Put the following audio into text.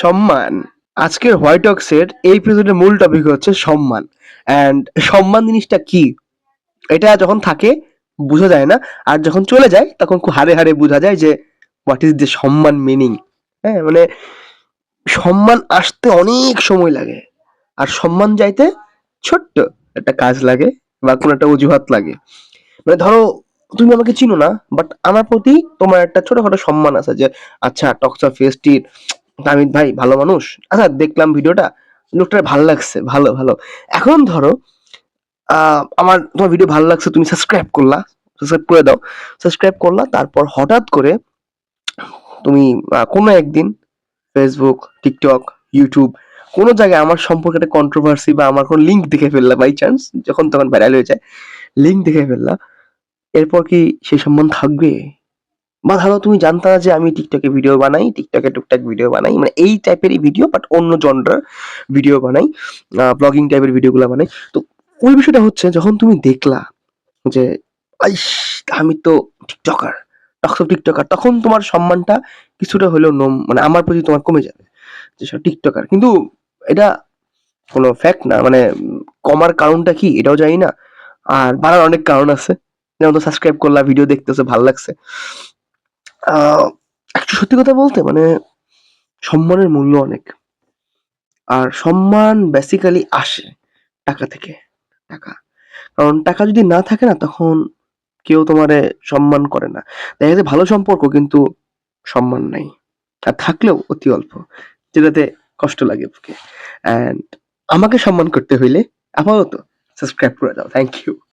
সম্মান। আজকের হোয়াইট অক্সের এই এপিসোডের মূল টপিক হচ্ছে সম্মান। অ্যান্ড সম্মান জিনিসটা কি? এটা যখন থাকে, বোঝা যায় না। আর যখন চলে যায়, তখন খুব হারে হারে বোঝা যায় যে হোয়াট ইজ দ্য সম্মান মিনিং হ্যাঁ মানে সম্মান আসতে অনেক সময় লাগে। আর সম্মান যাইতে ছোট্ট একটা কাজ লাগে বা কোনো একটা অজুহাত লাগে। মানে ধরো, তুমি আমাকে চিনো না বাট আমার প্রতি তোমার একটা ছোটখাটো সম্মান আছে যে আচ্ছা টক্সা ফেস্টির তামিদ ভাই, ভালো মানুষ? আচ্ছা দেখলাম ভিডিওটা। লোকটার ভালো লাগছে, ভালো ভালো। এখন ধরো আমার তোমার ভিডিও ভালো লাগছে, তুমি সাবস্ক্রাইব করলা সাবস্ক্রাইব করে দাও। সাবস্ক্রাইব করলা, তারপর হঠাৎ করে তুমি কোনো একদিন ফেসবুক টিকটক ইউটিউব কোনো জায়গায় আমার সম্পর্কে একটা কন্ট্রোভার্সি বা আমার কোনো লিঙ্ক দেখে ফেললা বাই চান্স যখন তখন ভাইরাল হয়ে যায় লিঙ্ক দেখে ফেললা। এরপর কি সেই সম্মান থাকবে? বা ধরো তুমি জানতা না যে আমি টিকটকে ভিডিও বানাই টিকটকে টুকটাক ভিডিও বানাই মানে এই টাইপেরই ভিডিও বাট অন্য জনরার ভিডিও বানাই ব্লগিং টাইপের ভিডিওগুলো বানাই। তো ওই বিষয়টা হচ্ছে, যখন তুমি দেখলা যে, আইস, আমি তো টিকটকার টকসব টিকটকার তখন তোমার সম্মানটা কিছুটা হলেও নম মানে আমার প্রতি তোমার কমে যাবে, যে সব টিকটকার কিন্তু এটা কোনো ফ্যাক্ট না মানে কমার কারণটা কি এটাও জানি না। আর বাড়ার অনেক কারণ আছে। যেমন তো সাবস্ক্রাইব করলা ভিডিও দেখতেছে, ভালো লাগছে। একটু সত্যি কথা বলতে মানে সম্মানের মূল্য অনেক। আর সম্মান বেসিক্যালি আসে টাকা থেকে টাকা। কারণ টাকা যদি না থাকে না, তখন কেউ তোমারে সম্মান করে না। দেখা যায় ভালো সম্পর্ক কিন্তু সম্মান নাই। আর থাকলেও অতি অল্প, যেটাতে কষ্ট লাগে বুকে। অ্যান্ড আমাকে সম্মান করতে হইলে আপাতত সাবস্ক্রাইব করে দাও। Thank you